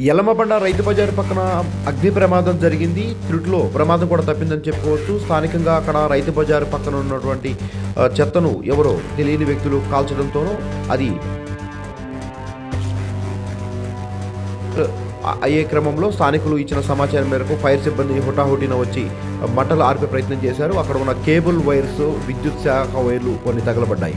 యలమబండ రైతు బజారు పక్కన అగ్ని ప్రమాదం జరిగింది. త్రుటిలో ప్రమాదం కూడా తప్పిందని చెప్పుకోవచ్చు. స్థానికంగా అక్కడ రైతు బజారు పక్కన ఉన్నటువంటి చెత్తను ఎవరో తెలియని వ్యక్తులు కాల్చడంతోనూ అది అయ్యే క్రమంలో స్థానికులు ఇచ్చిన సమాచారం మేరకు ఫైర్ సిబ్బంది హుటాహుటిన వచ్చి మంటలు ఆర్పే ప్రయత్నం చేశారు. అక్కడ ఉన్న కేబుల్ వైర్స్ విద్యుత్ శాఖ వైర్లు కొన్ని తగలబడ్డాయి.